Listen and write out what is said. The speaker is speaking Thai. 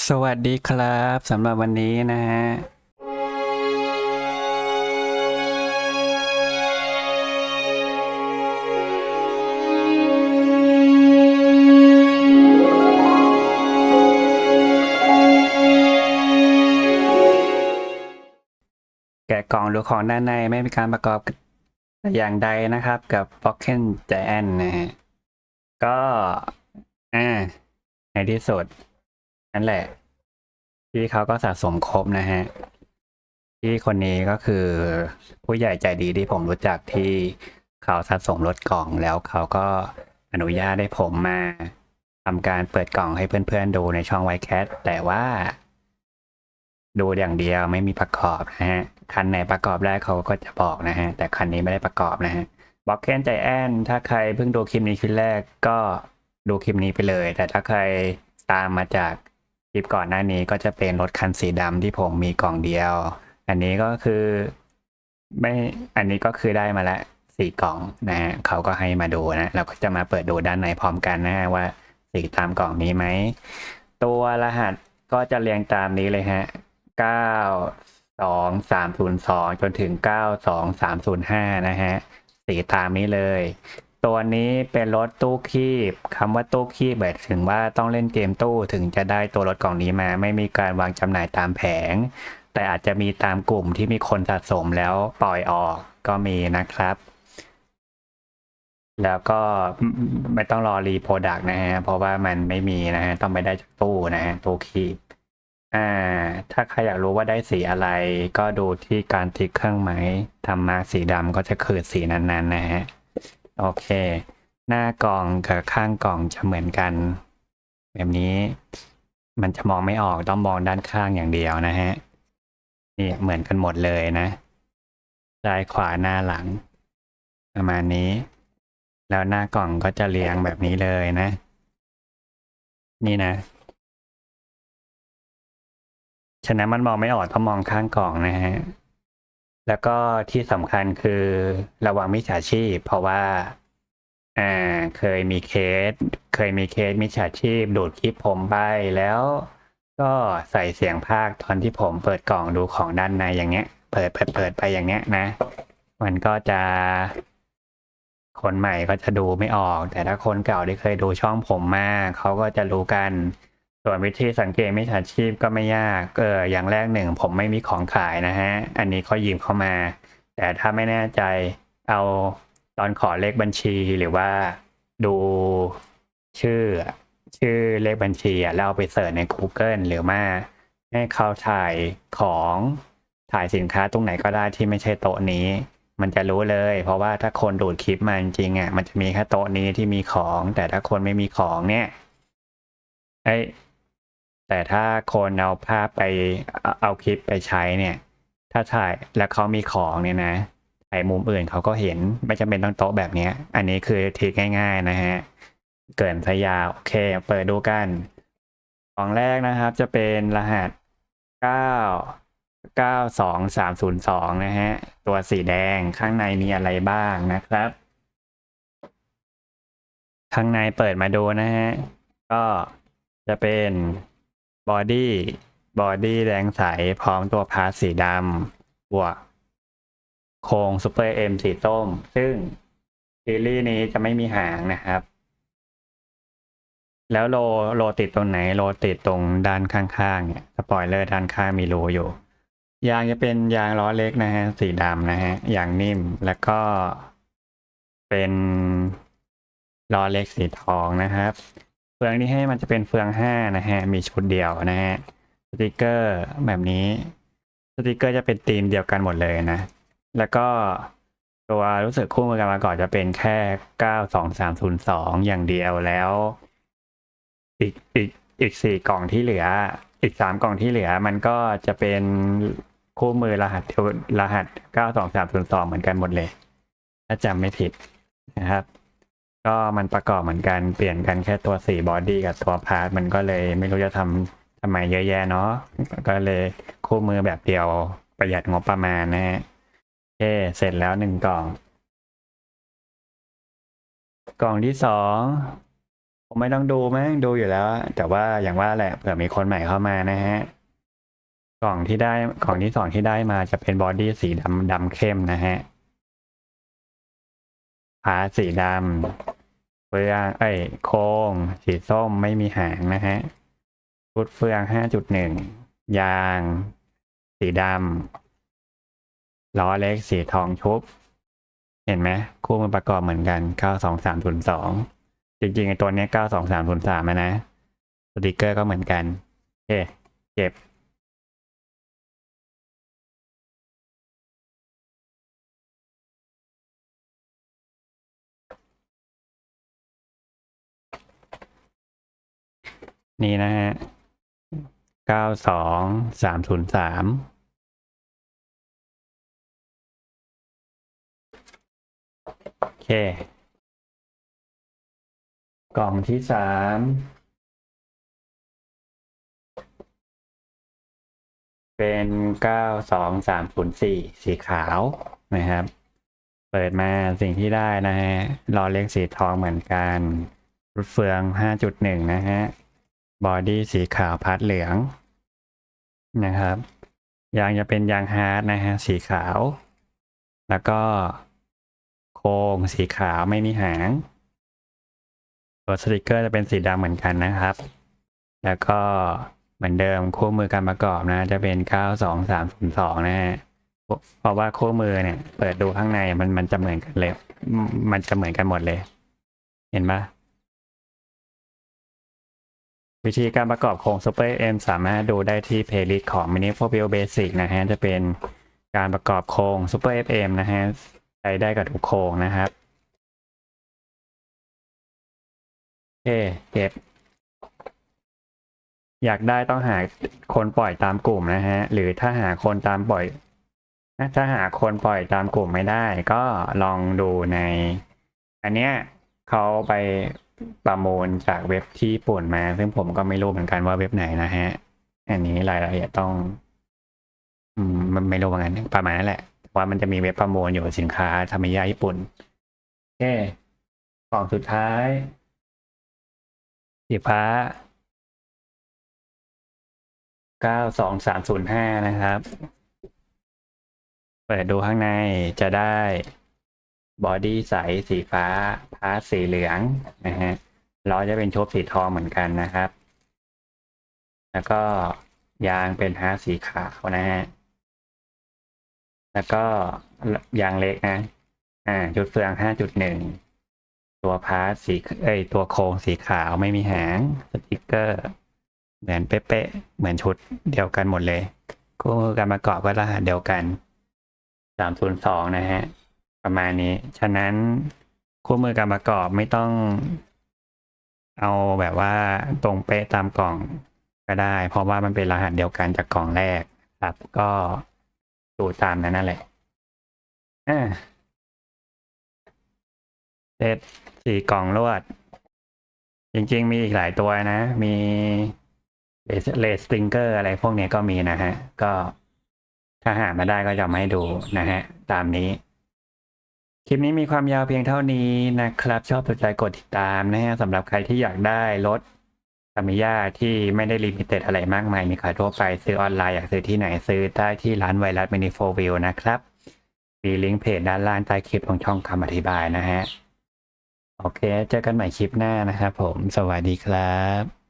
สวัสดีครับสำหรับวันนี้นะฮะแกะกล่องดูของด้านในไม่มีการประกอบอย่างใดนะครับกับ p o c k e t Giant นะฮะก็อ่าในที่สุด นั่นแหละ พี่เขาก็สะสมครบนะฮะพี่คนนี้ก็คือผู้ใหญ่ใจดีที่ผมรู้จักที่เขาสะสมรถกล่องแล้วเขาก็อนุญาตให้ผมมาทำการเปิดกล่องให้เพื่อนๆดูในช่องไวแคทแต่ว่า ดูอย่างเดียวไม่มีประกอบนะฮะ คันไหนประกอบได้เขาก็จะบอกนะฮะ แต่คันนี้ไม่ได้ประกอบนะฮะบล็อกเคนใจแอนถ้าใครเพิ่งดูคลิปนี้คลิปแรกก็ดูคลิปนี้ไปเลย แต่ถ้าใครตามมาจาก คลิปก่อนหน้านี้ก็จะเป็นรถคันสีดำที่ผมมีกล่องเดียว อันนี้ก็คือไม่อันนี้ก็คือได้มาละสี่กล่องนะฮะเขาก็ให้มาดูนะ เราก็จะมาเปิดดูด้านในพร้อมกันนะฮะว่าสีตามกล่องนี้ไหม ตัวรหัสก็จะเรียงตามนี้เลยฮะเก้าสองสามศูนย์สองจนถึงเก้าสองสามศูนย์ห้านะฮะสีตามนี้เลย ตัวนี้เป็นรถตู้คีบคำว่าตู้คีบหมายถึงว่าต้องเล่นเกมตู้ถึงจะได้ตัวรถกล่องนี้มา ไม่มีการวางจำหน่ายตามแผง แต่อาจจะมีตามกลุ่มที่มีคนสะสมแล้วปล่อยออกก็มีนะครับ แล้วก็ไม่ต้องรอรีโปรดักต์นะฮะเพราะว่ามันไม่มีนะฮะต้องไปได้จากตู้นะฮะตู้คีบอ่า ถ้าใครอยากรู้ว่าได้สีอะไร ก็ดูที่การติ๊กเครื่องหมายทำมาสีดำก็จะคือสีนั้นๆนะฮะ โอเค หน้ากล่องกับข้างกล่องจะเหมือนกัน แบบนี้มันจะมองไม่ออกต้องมองด้านข้างอย่างเดียวนะฮะ นี่เหมือนกันหมดเลยนะซ้ายขวาหน้าหลัง ประมาณนี้ แล้วหน้ากล่องก็จะเรียงแบบนี้เลยนะ นี่นะฉะนั้นมันมองไม่ออกต้องมองข้างกล่องนะฮะ แล้วก็ที่สำคัญคือระวังมิจฉาชีพ เพราะว่าอ่าเคยมีเคส เคยมีเคสมิจฉาชีพดูดคลิปผมไปแล้วก็ใส่เสียงภาคตอนที่ผมเปิดกล่องดูของด้านในอย่างเงี้ย เปิดเปิดเปิดไปอย่างเงี้ยนะ มันก็จะ คนใหม่ก็จะดูไม่ออก แต่ถ้าคนเก่าที่เคยดูช่องผมมาเขาก็จะรู้กัน ส่วนวิธีสังเกตมิจฉาชีพก็ไม่ยากเอออย่างแรกหนึ่งผมไม่มีของขายนะฮะ อันนี้เขายืมเข้ามา แต่ถ้าไม่แน่ใจเอาตอนขอเลขบัญชีหรือว่าดูชื่อ ชื่อเลขบัญชีอะแล้วเอาไปเสิร์ชใน Google หรือว่าให้เขาถ่ายของถ่ายสินค้าตรงไหนก็ได้ที่ไม่ใช่โต๊ะนี้ มันจะรู้เลย เพราะว่าถ้าคนดูดคลิปมาจริงอะมันจะมีแค่โต๊ะนี้ที่มีของ แต่ถ้าคนไม่มีของเนี่ยไอ แต่ถ้าคนเอาภาพไปเอาคลิปไปใช้เนี่ย ถ้าถ่ายแล้วเขามีของเนี่ยนะถ่ายมุมอื่นเขาก็เห็นไม่จำเป็นต้องโต๊ะแบบเนี้ยอันนี้คือทริคง่าย ๆ นะฮะ เกินสยาโอเค เปิดดูกัน ของแรกนะครับ จะเป็นรหัสเก้าเก้าสองสามศูนย์สองนะฮะ ตัวสีแดงข้างในมีอะไรบ้างนะครับ ข้างในเปิดมาดูนะฮะ ก็จะเป็น บอดี้บอดี้แดงใสพร้อมตัวพาร์ทสีดำบวก โครงซูเปอร์เอ็มสีส้ม ซึ่งซีรีส์นี้จะไม่มีหางนะครับ แล้วโลโลติดตรงไหนโลติดตรงด้านข้างๆเนี่ยสปอยเลอร์ด้านข้างมีรูอยู่ ยางจะเป็นยางล้อเล็กนะฮะ สีดำนะฮะยางนิ่มแล้วก็เป็นล้อเล็กสีทองนะครับ ฟืองที่ให้มันจะเป็นเฟืองห้านะฮะ มีชุดเดียวนะฮะ สติกเกอร์แบบนี้ สติกเกอร์จะเป็นธีมเดียวกันหมดเลยนะ แล้วก็ตัวรู้สึกคู่มือกันมาก่อนจะเป็นแค่เก้าสองสามศูนย์สองอย่างเดียวแล้ว อีกอีกอีกสี่กล่องที่เหลือ อีกสามกล่องที่เหลือ มันก็จะเป็นคู่มือรหัสเดียวรหัสเก้าสองสามศูนย์สองเหมือนกันหมดเลย ถ้าจำไม่ผิดนะครับ ก็มันประกอบเหมือนกันเปลี่ยนกันแค่ตัวสีบอดี้กับตัวพาร์ทมันก็เลยไม่รู้จะทำทำไมเยอะแยะเนาะก็เลยคู่มือแบบเดียวประหยัดงบประมาณนะฮะเคเสร็จแล้วหนึ่งกล่อง กล่องที่สองผมไม่ต้องดูมั้งดูอยู่แล้ว แต่ว่าอย่างว่าแหละเผื่อมีคนใหม่เข้ามานะฮะกล่องที่ได้กล่องที่สองที่ได้มาจะเป็นบอดี้สีดำดำเข้มนะฮะผาสีดำ เฟืองเอ้ยโค้งสีส้มไม่มีหางนะฮะชุดเฟืองห้าจุดหนึ่งยาง สีดำล้อเล็กสีทองชุบ เห็นไหมคู่มันประกอบเหมือนกันเก้าสองสามศูนย์สองจริงๆไอ้ตัวเนี้ยเก้าสองสามศูนย์สามนะสติกเกอร์ก็เหมือนกันโอเคเก็บ นี่นะฮะเก้าสองสามศูนย์สามโอเค กล่องที่สามเป็นเก้าสองสามศูนย์สี่สีขาวนะครับ เปิดมาสิ่งที่ได้นะฮะรอเล็กสีทองเหมือนกันรถเฟืองห้าจุดหนึ่งนะฮะ บอดี้สีขาวพัดเหลืองนะครับ ยางจะเป็นยางฮาร์ดนะฮะสีขาว แล้วก็โครงสีขาวไม่มีหางตัวสติกเกอร์จะเป็นสีดำเหมือนกันนะครับ แล้วก็เหมือนเดิมคู่มือการประกอบนะ จะเป็น 92302 นะฮะเพราะว่าคู่มือเนี่ย เปิดดูข้างในมันมันจะเหมือนกันเลย มันจะเหมือนกันหมดเลย เห็นปะ วิธีการประกอบโครง Super M สามารถดูได้ที่เพลย์ลิสต์ของ Mini 4 Bio Basic นะฮะ จะเป็นการประกอบโครง Super FM นะฮะ ใช้ได้กับทุกโครงนะครับ โอเค เก็บ อยากได้ต้องหาคนปล่อยตามกลุ่มนะฮะ หรือถ้าหาคนตามปล่อย ถ้าหาคนปล่อยตามกลุ่มไม่ได้ ก็ลองดูใน อันเนี้ยเขาไป ประมูลจากเว็บที่ญี่ปุ่นมา ซึ่งผมก็ไม่รู้เหมือนกันว่าเว็บไหนนะฮะ อันนี้รายละเอียดต้อง อืมมันไม่รู้เหมือนกันประมาณนั้นแหละ ว่ามันจะมีเว็บประมูลอยู่สินค้าทามิยาญี่ปุ่นโอเคกล่องสุดท้ายสีฟ้าเก้าสองสามศูนย์ห้านะครับ เปิดดูข้างในจะได้ บอดี้ใสสีฟ้า พาร์ทสีเหลืองนะฮะล้อจะเป็นโชคสีทองเหมือนกันนะครับ แล้วก็ยางเป็นฮาร์ทสีขาวนะฮะแล้วก็ยางเล็กนะอ่าจุดเฟืองห้าจุดหนึ่งตัวพาร์ทสีเอ้ยตัวโครงสีขาวไม่มีหางสติกเกอร์ เหมือนเป๊ะๆเหมือนชุดเดียวกันหมดเลยคู่มือการประกอบก็รหัสเดียวกันสามศูนย์สองนะฮะ ประมาณนี้ ฉะนั้นคู่มือการประกอบไม่ต้องเอาแบบว่าตรงเป๊ะตามกล่องก็ได้ เพราะว่ามันเป็นรหัสเดียวกันจากกล่องแรกครับก็ดูตามนั้นนั่นแหละเซตสี่กล่องรวด จริง ๆ มีอีกหลายตัวนะ มีเลสติงเกอร์อะไรพวกนี้ก็มีนะฮะ ก็ถ้าหามาได้ก็จะมาให้ดูนะฮะ ตามนี้ คลิปนี้มีความยาวเพียงเท่านี้นะครับ ชอบสนใจกดติดตามนะฮะสำหรับใครที่อยากได้รถคามิยาที่ไม่ได้ลิมิเต็ดอะไรมากมาย มีขายทั่วไปซื้อออนไลน์อยากซื้อที่ไหนซื้อได้ที่ร้านไวรัสมินิโฟวิวนะครับ มีลิงก์เพจด้านล่างใต้คลิปของช่องคำอธิบายนะฮะ โอเค เจอกันใหม่คลิปหน้านะครับผม สวัสดีครับ